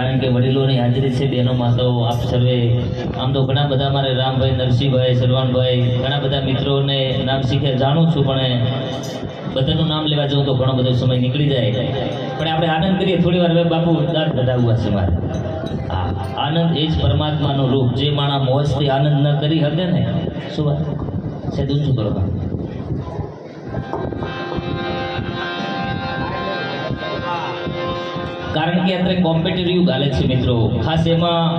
કારણ કે વડીલોની હાજરી છે બહેનોમાં તો આપ સર્વે. આમ તો ઘણા બધા મારે રામભાઈ, નરસિંહભાઈ સરવાણભાઈ ઘણા બધા મિત્રોને નામ શીખે જાણું છું, પણ બધાનું નામ લેવા જવું તો ઘણો બધો સમય નીકળી જાય. પણ આપણે આનંદ કરીએ, થોડી વાર બાપુ દાંત કઢાવવા છે મારે. આનંદ એ જ પરમાત્માનું રૂપ, જે માણસ મોજથી આનંદ ન કરી શકે ને, શું વાત? છે શું કરો. કારણ કે અત્યારે કોમ્પિટિટિવ યુગ હાલે છે મિત્રો. ખાસ એમાં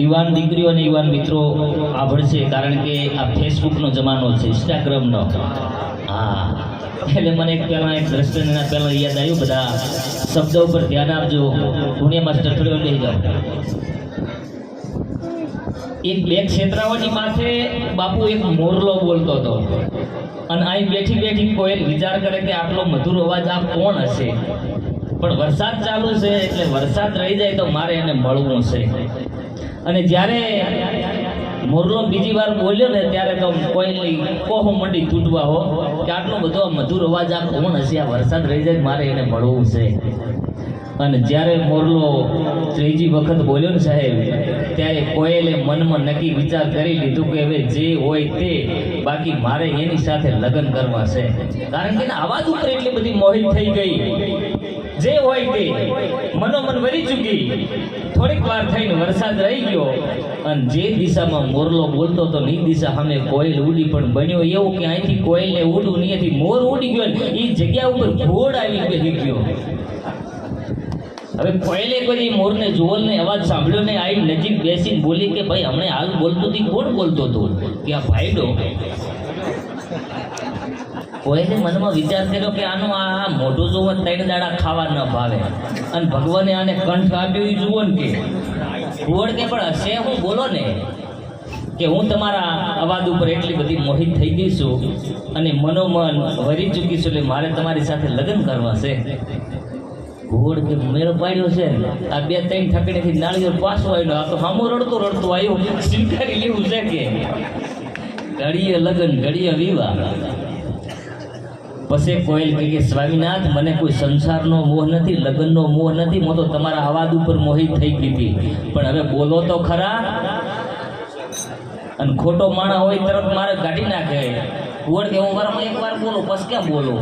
યુવાન દીકરીઓ અને યુવાન મિત્રો આભળશે કારણ કે આ ફેસબુકનો જમાનો છે, ઇન્સ્ટાગ્રામનો. હા. એટલે મને એક પહેલાં એક દ્રષ્ટિના પહેલાં યાદ આવ્યું, બધા શબ્દો ઉપર ધ્યાન આપજો. પુણ્ય માસ્ટર, થોડી વાર લઈ જાઓ. એક બે ક્ષેત્રાઓની માથે બાપુ એક મોરલો બોલતો હતો. અને અહીં બેઠી બેઠી કોઈ વિચાર કરે કે આટલો મધુર અવાજ આ કોણ હશે? પણ વરસાદ ચાલુ છે એટલે વરસાદ રહી જાય તો મારે એને મળવું છે. અને જ્યારે મોરલો બીજી વાર બોલ્યો ને ત્યારે તો કોઈ કોહો મંડી તૂટવા હો, કે આટલો બધો મધુર અવાજ આ કોણ હશે? આ વરસાદ રહી જાય મારે એને મળવું છે. અને જ્યારે મોરલો ત્રીજી વખત બોલ્યો ને સાહેબ, ત્યારે કોયલે મનમાં નક્કી વિચાર કરી લીધું કે હવે જે હોય તે બાકી મારે એની સાથે લગ્ન કરવા છે. કારણ કે આવાજ ઉપર એટલી બધી મોહિત થઈ ગઈ. જે હોય તે મનોમન વરી ચૂકી. થોડીક વાર થઈને વરસાદ રહી ગયો અને જે દિશામાં મોરલો બોલતો તો ની દિશા સામે કોયલ ઉડી પણ બન્યો. એવું કે અહીંથી કોયલને ઉડું અહીંથી મોર ઉડી ગયો એ જગ્યા ઉપર ઘોડ આવી બેસી ગયો. હવે કોયલે કોઈ મોરને જોવલને અવાજ સાંભળ્યો ને આવી નજીક બેસીને બોલી કે, ભાઈ, હમણે હાલ બોલતો હતી કોણ બોલતો હતો કે આ ભાઈડો કોયલે મનમાં વિચાર કર્યો કે આનું આ મોઢું જુઓ, ત્રણ દાડા ખાવા ન ભાવે. અને ભગવાને આને કંઠ આપ્યો એ જુઓ ને કે. કુવડ કે પણ હશે? હું બોલો ને કે હું તમારા અવાજ ઉપર એટલી બધી મોહિત થઈ ગઈ છું અને મનોમન વરી ચૂકી છું એટલે મારે તમારી સાથે લગ્ન કરવા છે. ઘોડ કે મેળો પાડ્યો છે આ બે ત્રણ ઠકડીથી નાળિયેર પાછો આવ્યો. આ તો હામો રડતો રડતો આવ્યો. સ્વીકારી લેવું છે કે. ઘડીએ લગ્ન, ઘડીએ વિવાહ. પછી કોયલ કહે કે, સ્વામીનાથ, મને કોઈ સંસારનો મોહ નથી, લગ્નનો મોહ નથી, હું તો તમારા અવાજ ઉપર મોહિત થઈ ગઈ હતી. પણ હવે બોલો તો ખરા. અને ખોટો માણા હોય તરત મારે કાઢી નાખે. કુવડ કે હું વારમાં એક વાર બોલું, પછી ક્યાં બોલું?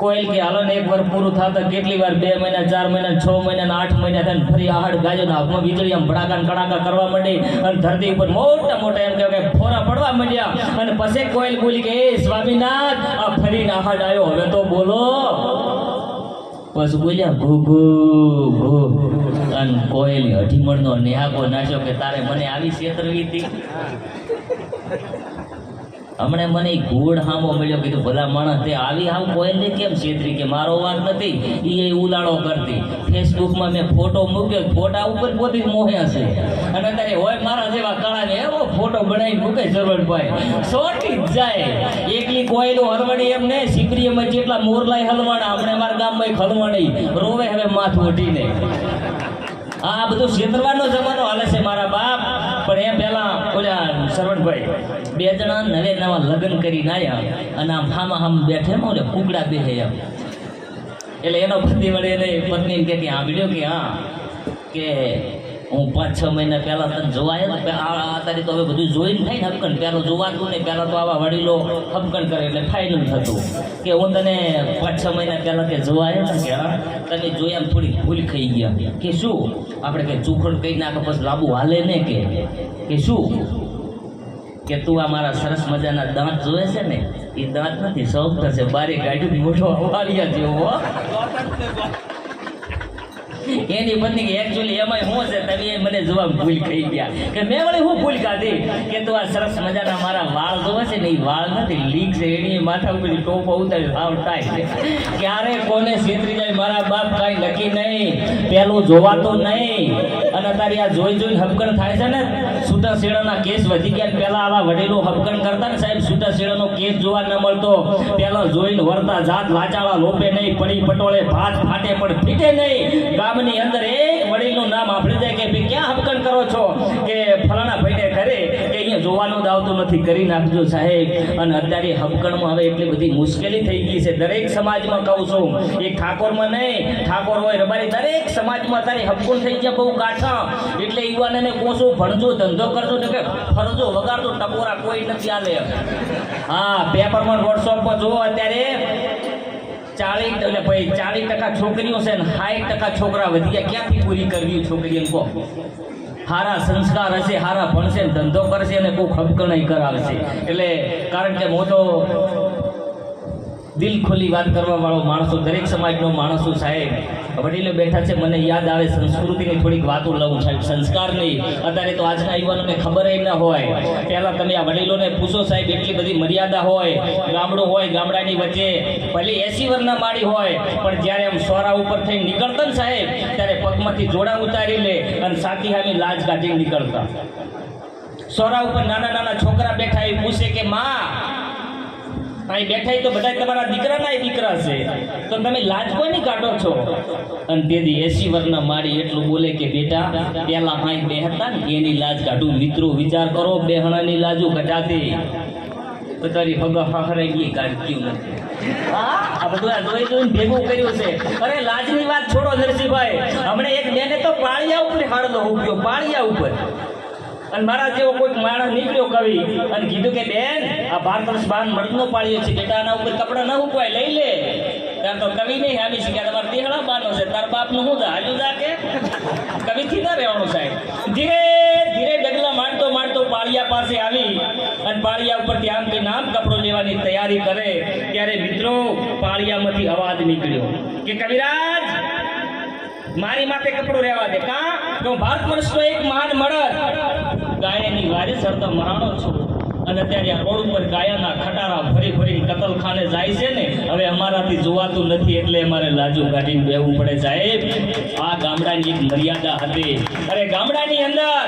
કોયલ કે હાલો ને એક વાર પૂરું થતા કેટલી વાર બે મહિના, ચાર મહિના, છ મહિના આઠ મહિના થઈને ફરી આહાડ ગાજો હાથમાં વીજળી આમ ભડાકા કડાકા કરવા માંડી અને ધરતી ઉપર મોટા મોટા એમ કે ફોરા પડવા માંડ્યા. અને પછી કોયલ બોલી કે, એ સ્વામીનાથ, આ ફરીને આહડ આવ્યો હવે તો બોલો. પછી બોલ્યા ભૂ ભૂ. ભૂ અને કોયલ અઢીમણનો નેહાકો નાચ્યો કે, તારે મને આવી છેતરવી હતી? હમણાં મને ગુડ હામો મળ્યો કીધું, ભલા માણસ, તે આવી હાવ કોઈને કેમ છેતરી કે મારો વાત નથી? એ ઉલાળો કરતી. ફેસબુકમાં મેં ફોટો મૂક્યો ફોટા ઉપર પોતે મોહ્યા છે અને અત્યારે હોય મારા જેવા કાળા ને એવો ફોટો બનાવી મૂકે સરવણભાઈ સોટી જ જાય. એકલી કોયલું હલવાણી એમ ને સિકરીમાં જેટલા મોરલાય હલવાણા હમણાં મારા ગામમાં એક હલવાણી. રોવે હવે માથું ઉઠીને આ બધું છેતરવાનો જમાનો હાલે છે મારા બાપ. પણ એ પહેલા ઓલા સરવણભાઈ બે જણા નવે નવા લગ્ન કરીને આવ્યા અને આમ હામાં હામ બેઠે એમ ઓલે કુકડા બેહે એમ. એટલે એનો પતિ વળે એને પત્ની કે ત્યાં વીડિયો કે, હા, કે હું પાંચ છ મહિના પહેલાં તને જોવાય ને આ અત્યારે તો હવે બધું જોઈને થાય ને હપકણ પહેલો જોવાતું ને પહેલાં તો આવા વડીલો હપકણ કરે એટલે ફાઇનલ થતું. કે હું તને પાંચ છ મહિના પહેલાં કે જોવાય ને કે તને જોયા એમ થોડી ભૂલ ખાઈ ગયા કે શું? આપણે કે ચોખડ કહી નાખો, પછી લાંબુ હાલે ને કે શું? કે તું આ મારા સરસ મજાના દાંત જોવે છે ને, એ દાંત નથી, સૌ થશે બારી ગાડી મોટો અવારિયા જેવો એની પત્ની એકચ્યુઅલી એમાં હું છે, તમે મને જવાબ ભૂલ થઈ ગયા. કે મેં વળી હું ભૂલ કાઢી? કે તું આ સરસ મજાના મારા વાળ જોવે છે ને, એ વાળ નથી, લીક છે, એની માથા ઉપર ટોપો ઉતારી ભાવ થાય છે. ક્યારે કોને છેતરી જાય, મારા બાપ કાંઈ નક્કી નહીં. પેલું જોવાતું નહીં. અને આ જોઈ જોઈને હબકણ થાય છે ને? છૂટા શેડાના કેસ વધી ગયા પેલા આવા વડીલો હબકણ કરતા ને સાહેબ છૂટા શેડાનો કેસ જોવા ન મળતો. પેલા જોઈને વરતા જાત લાચાળા લોપે નહીં, પડી પટોળે ભાત ફાટે પણ ફીટે નહીં. ગામની અંદર એ વડીલનું નામ આપણે જાય કે ભાઈ ક્યાં હબકણ કરો છો? કે ફલાણા ભાઈને ઘરે કે જોવાનું જ આવતું નથી. કરી નાખજો સાહેબ. અને અત્યારે હબકણમાં હવે એટલી બધી મુશ્કેલી થઈ ગઈ છે. દરેક સમાજમાં કહું છું એ ઠાકોરમાં નહીં, ઠાકોર હોય રબારી, દરેક સમાજમાં અત્યારે હબકું થઈ ગયા બહુ કાઠા એટલે યુવાનને કોશું ભણજો, ધંધો કરજો ને કે ફરજો, વગાડજો, ટકોરા કોઈ નથી આલે હા, પેપરમાં વોટ્સઅપમાં જુઓ અત્યારે. ચાલીસ, એટલે ભાઈ ચાલીસ ટકા છોકરીઓ છે ને, સાઠ ટકા છોકરા વધી ગયા ક્યાંથી પૂરી કરવી છોકરીઓ કહો? હારા સંસ્કાર હશે, હારા ભણશે ધંધો કરશે અને કોઈ ખબકણાઈ કરાવશે. એટલે કારણ કે હું તો દિલ ખોલી વાત કરવા વાળો માણસો, દરેક સમાજનો માણસો સાહેબ, વડીલો બેઠા છે, મને યાદ આવે, સંસ્કૃતિની થોડીક વાતો લઉં સાહેબ સંસ્કાર નહીં અત્યારે તો આજના યુવાનોને ખબર ન હોય. પહેલાં તમે આ વડીલોને પૂછો સાહેબ, એટલી બધી મર્યાદા હોય, ગામડું હોય, ગામડાની વચ્ચે, ભલે એસી વરના માળી હોય, પણ જ્યારે આમ સોરા ઉપર થઈ નીકળતા ને સાહેબ, ત્યારે પગમાંથી જોડા ઉતારી લે અને સાથી હામી લાજ કાઢીને નીકળતા. સોરા ઉપર નાના નાના છોકરા બેઠા એ પૂછે કે, માં અહીં બેઠા તો બધા તમારા દીકરાના દીકરા છે. તો તમે લાજ કોની કાઢો છો? અને તેથી એસી વર્ષના મારી એટલું બોલે કે બેટા પેલા અહીં બે હતા ને એની લાજ કાઢું. મિત્રો વિચાર કરો બેહણાની લાજુ કઢાતી તો તારી ભગા ફાફરાઈ ગઈ કાઢ્યું નથી. હા, આ બધું આ જોઈ જોઈને કર્યું છે. અરે લાજની વાત છોડો નરસિંહભાઈ. હમણે એક બેને તો પાળિયા ઉપર હાડલો ઉપ્યો પાળિયા ઉપર. અને મારા જેવો કોઈક માણસ નીકળ્યો કવિ અને કીધું કે, બેન, આ વર્ષ બાન મળનો પાડ્યો છે બેટા આના ઉપર કપડા ન ઉકવાય લઈ લે. ત્યાં તો કવિ નહીં આવી શક્યા. તમારે દેહડા બાનો છે. તાર બાપનું શું હાજુ જા કે કવિથી ના રહેવાનું સાહેબ. ધીરે ધીરે ડગલા માંડતો માંડતો પાળિયા પાસે આવી અને પાળિયા ઉપરથી આમ કે નામ કપડો લેવાની તૈયારી કરે ત્યારે મિત્રો પાળિયામાંથી અવાજ નીકળ્યો કે, કવિરાજ, મારી માથે કપડું રહેવા દે. કા? તો ભારત વર્ષનો એક મહાન મળત. ગાયની વારે સરતો મરાણો છું. અને અત્યારે આ રોડ ઉપર ગાયાના ખટારા ફરી ફરી કતલખાને જાય છે ને, હવે અમારાથી જોવાતું નથી એટલે અમારે લાજુ કાઢીને બેવું પડે સાહેબ. આ ગામડાની એક મર્યાદા હતી. અરે ગામડાની અંદર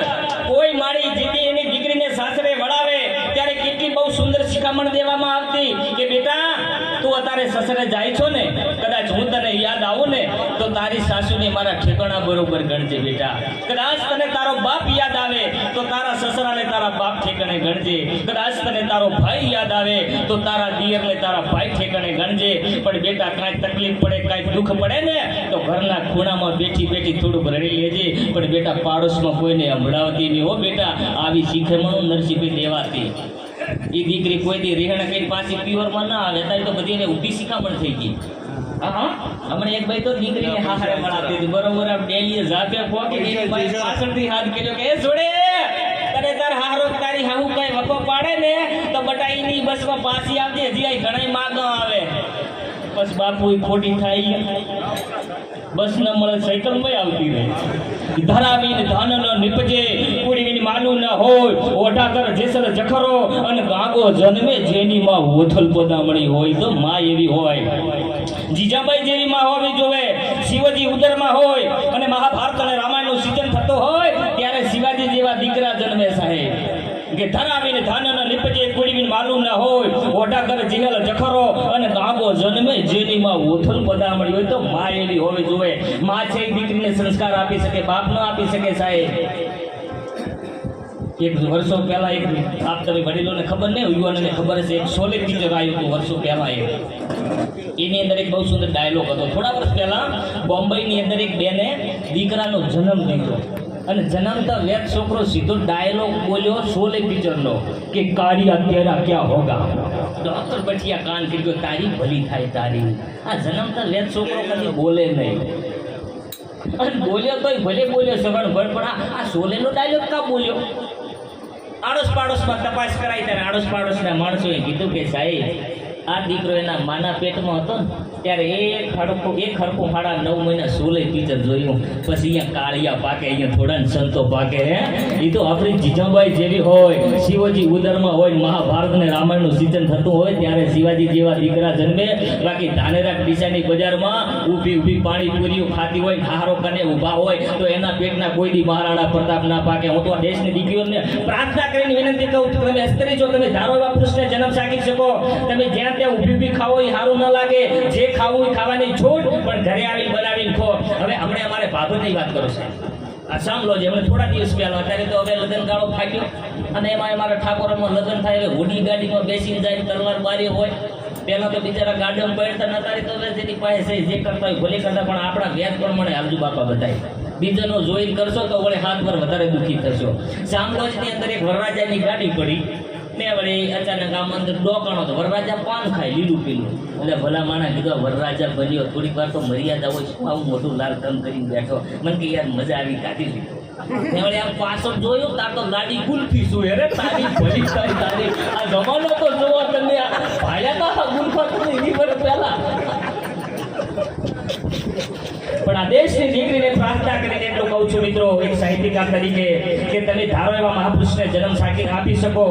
કોઈ મારી જીતી એની દીકરીને સાસરે વળાવે, ત્યારે કેટલી બહુ સુંદર શિખામણ દેવામાં આવતી કે બેટા, તું અત્યારે સસરે જાય છો ને, કદાચ હું તને યાદ આવું ને, તો તારી સાસુને મારા ઠેકાણા બરોબર ગણજે બેટા. કદાચ તને તારો બાપ યાદ આવે તો તારા સસરાને તારા બાપ ઠેકાણે ગણજે. કદાચ તને તારો ભાઈ યાદ આવે તો તારા દિયરને તારા ભાઈ ઠેકાણે ગણજે. પણ બેટા કાંઈ તકલીફ પડે કાંઈ દુઃખ પડે ને તો ઘરના ખૂણામાં બેઠી બેઠી થોડું રડી લેજે. પણ બેટા પાડોશમાં કોઈને સંભળાવતી નહીં હો બેટા. આવી શીખેમણું નરસિંહભાઈ દેવાતી. એ દીકરી કોઈ દી રહેણ કઈ પાછી પ્યોરમાં ના આવે તારી તો બધી એને ઊભી શિખામણ થઈ ગઈ. હમણાં એક ભાઈ તો દીકરીને હારે મળાતી હતી. બરોબર આમ ડેલીએ જાતે પહોંચી ગઈ એની ભાઈ પાછળથી હાથ કર્યો કે એ જોડે હારો તારી હાહુ કઈ વકો પાડે ને, તો બટાઈની બસમાં પાછી આવજે, હજી આઈ ઘણાય માગો આવે. બસ બાપુ ખોટી થાય. બસ ન મળે, સાયકલમાં આવતી રહી. ધરાવીને ધન ન નીપજે કુડીની માલું ન હોય, ઓઢા કર જેસર જખરો, અને ગાગો જન્મે જેની માં ઓથલ પોદામણી હોય તો માં એવી હોય. જીજાબાઈ જેવી માં હોવી જોવે, શિવજી ઉદરમાં હોય, અને મહાભારત અને રામાયણનું સિંચન થતું હોય, ત્યારે શિવાજી જેવા દીકરા જન્મે સાહેબ. કે ધરાવીને ધાન લીપજે કુડીવીને માલુમ ના હોય ઓઢા કરે જીગલ જખરો અને ગાગો જન્મે જેનીમાં ઓથલ પદામણી હોય તો માયેલી હોવી જોવે મા છે દીકરીને સંસ્કાર આપી શકે, બાપ ન આપી શકે સાહેબ. એક વર્ષો પહેલા એક આપ તમે વડીલોને ખબર નહીં યુવાનોને ખબર છે એક સોલે પિક્ચર આવ્યું હતું વર્ષો પહેલા એક એની અંદર એક બહુ સુંદર ડાયલોગ હતો. થોડા વર્ષ પહેલા બોમ્બેની અંદર એક બેને દીકરાનો જન્મ લીધો. અને જન્મતા વેદ છોકરો સીધો ડાયલોગ બોલ્યો શોલે પિક્ચરનો કે કારિયા તેરા ક્યાં હોગા? ડોક્ટર બચિયા કાન કીધું તારી ભલી થાય તારી. આ જન્મતા વેદ છોકરો કદી બોલે નહીં. અને બોલ્યો તોય ભલે બોલ્યો સગણ ભર, પણ આ- સોલેનો ડાયલોગ કા બોલ્યો? આડોશ પાડોશમાં તપાસ કરાઈ ત્યારે આડોશ પાડોશના માણસોએ કીધું કે સાહેબ આ દીકરો એના માના પેટમાં હતો ને, ત્યારે એક ખડકો એક ખડકો ફાળા નવ મહિના સોલે પિક્ચર જોયું. પછી અહીંયા કાળિયા પાકે, અહીંયા થોડા સંતો પાકે, હે? એ તો આપણી જીજાબાઈ જેવી હોય, શિવજી ઉદરમાં હોય, મહાભારત ને રામાયણનું સિંચન થતું હોય, ત્યારે શિવાજી જેવા દીકરા જન્મે, બાકી ધાનેરા દિશાની બજારમાં ઊભી ઊભી પાણી પૂરીઓ ખાતી હોય ઠારો કને ઊભા હોય, તો એના પેટના કોઈ દી મહારાણા પ્રતાપ ના પાકે. હું તો આ દેશની દીકરીઓને પ્રાર્થના કરીને વિનંતી કહું છું, તમે સ્ત્રી છો, તમે ધારો એવા પુરુષને જન્મ સાકી શકો. તમે જ્યાં ત્યાં ઊભી ઊભી ખાવો એ સારું ન લાગે. જે ખાવું એ ખાવાની છૂટ, પણ ઘરે આવીને બનાવીને ખો. હવે હમણાં અમારે ભાભરની વાત કરો સાહેબ. આ સાંભળો છે હમણાં થોડા દિવસ પહેલા, અત્યારે તો હવે લગ્ન ગાળો ફાટ્યો. અને એમાં અમારા ઠાકોરમાં લગ્ન થાય એટલે હોડી ગાડીમાં બેસીને જાય તલવાર બારી હોય. પહેલાં તો બિચારા ગાર્ડન પડતા નતા તો જેની પાસે છે જે કરતા હોય ભલે કરતા, પણ આપણા વ્યાજ પ્રમાણે હાલજુ બાપા બધાય. બીજાનો જોઈને કરશો તો વળે હાથ પર વધારે દુઃખી થશો. સામલોજની અંદર એક વરરાજાની ગાડી પડી. મેં વળી અચાનક આમ અંદર ડોકાણો તો વરરાજા પાન ખાય લીલું પીલું. એટલે ભલા માણા કીધું વરરાજા ભર્યો થોડીક વાર તો મર્યાદા હોય શું આવું મોટું લાલ તમ કરીને બેઠો. મને કે, યાર, મજા આવી, કાઢી લીધો. આમ પાછળ જોયું, તાર તો ગાડી ગુલફી શું અરે, તારી ભલી તારી આ જમાનો તો જોવો તમે ભાડ્યા તો ગુલ્ફા તમે એની પર પહેલા. પણ આ દેશની દીકરીને પ્રાર્થના કરીને એટલું કહું છું મિત્રો, એક સાહિત્યકાર તરીકે, કે તમે ધારો એવા મહાપુરુષને જન્મ સાકી આપી શકો.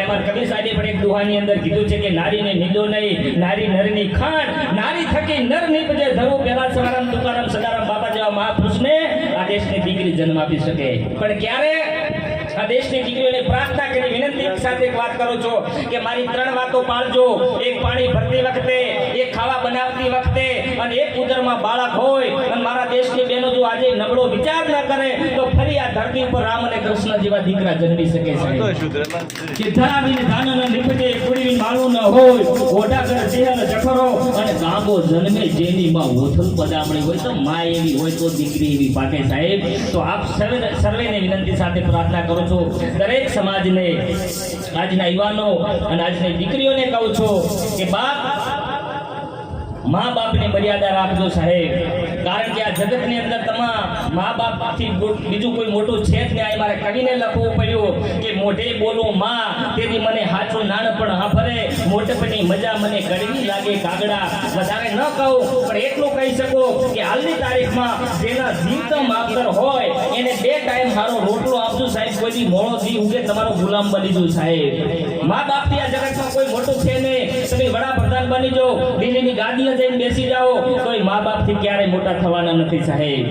એમાં કવિ સાહેબે પણ એક દુહાની અંદર કીધું છે કે નારીને નિંદો નહીં, નારી નરની ખાણ, નારી થકી નર નિપજે ધરું પહેલા સવારામ, તુકારામ, સદારામ બાબા જેવા મહાપુરુષને આ દેશની દીકરી જન્મ આપી શકે. પણ ક્યારે? આ દેશની દીકરીઓને પ્રાર્થના કરી વિનંતી સાથે એક વાત કરું છું કે મારી ત્રણ વાતો પાળજો. એક પાણી ભરતી વખતે, એક ખાવા બનાવતી વખતે અને એક ઉદરમાં બાળક હોય આજે નબળો વિચાર ના કરે તો ફરી આ ધરતી ઉપર રામ અને કૃષ્ણ જેવા દીકરા જન્મી શકે છે. કે ધરાવીને ધાન ન કુડી માળું ન હોય ઓઢાગર સિંહલ જઠરો અને ગાંગો જન્મે જેની માં ઓથલ પદામણી હોય તો માં એવી હોય તો દીકરી એવી પાકે સાહેબ. તો આપ સર્વે સર્વેને વિનંતી સાથે પ્રાર્થના કરું છું. દરેક સમાજને આજના યુવાનો અને આજની દીકરીઓને કહું છું કે બાપ મા બાપની મર્યાદા રાખજો સાહેબ. કારણ કે આ જગતની અંદર તમામ મા બાપથી બીજું કોઈ મોટું છે જ નહીં. મારે કવિને લખવું પડ્યું કે મોઢે બોલું માં, તેથી મને સાચું નાનપણ હાફરે મોટપની મજા મને ગળવી લાગે કાગડા વધારે ન કહું, પણ એટલું કહી શકો કે હાલની તારીખમાં જેના જીવતો માવતર હોય, એને બે ટાઈમ મારો રોટલો આપજો સાહેબ કોઈ દી ઉગે તમારો ગુલામ બની જવું સાહેબ? મા બાપથી આ જગતમાં કોઈ મોટું છે ને તમે વડાપ્રધાન બની જાઓ, દિલ્હીની ગાદીએ જઈને બેસી જાઓ, તોય મા બાપથી ક્યારેય મોટા થવાના નથી સાહેબ.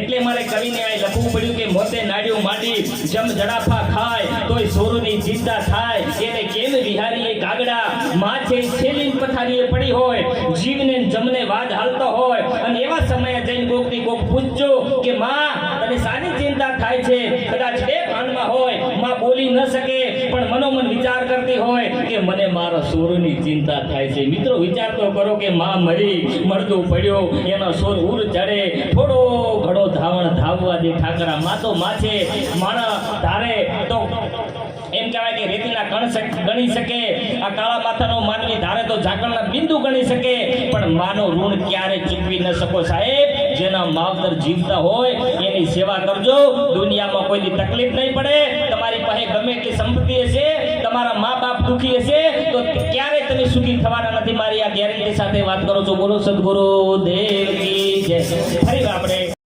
એટલે મારે કવિને આ લખવું પડ્યું કે મોતે નાડ્યું માંડી, જમ જડાફા ખાય, તોય સોરુની ચિંતા થાય. એને કેમ વિહારી એ કાગડા માથે છેલીન પથારીએ પડી હોય, જીવને જમને વાદ હાલતો હોય. અને એવા સમયે જઈને કોકની કોક પૂછજો કે માં, તને સાની ચિંતા થાય છે કદાચ બે ભાનમાં હોયમાં બોલી શકે, પણ મનોમન વિચાર કરતી હોય કે મને મારા સોરની ચિંતા થાય છે. મિત્રો, વિચાર તો કરો કે માં મરી મળતું પડ્યો, એનો સોર ઉર ચડે, થોડો ઘડો ધાવણ ધાવવા દે ઠાકરા. માં તો માં છે માણસ ધારે તો એમ કહેવાય કે રેતીના કણ ગણી શકે, આ કાળા માથાનો માનવી ધારે તો ઝાકળના બિંદુ ગણી શકે, પણ માનો ઋણ ક્યારે ચૂકવી ન શકો સાહેબ? જેના માવતર જીવતા હોય, એની સેવા કરજો. દુનિયામાં કોઈની તકલીફ નહીં પડે. પાસે ગમે એટલી સંપત્તિ હશે, તમારા મા બાપ દુખી હશે, તો ક્યારે તમે સુખી થવાના નથી. મારી આ ગેરંટી સાથે વાત કરો છો. બોલો સદગુરુ દેવ કી જય. ફરી આપણે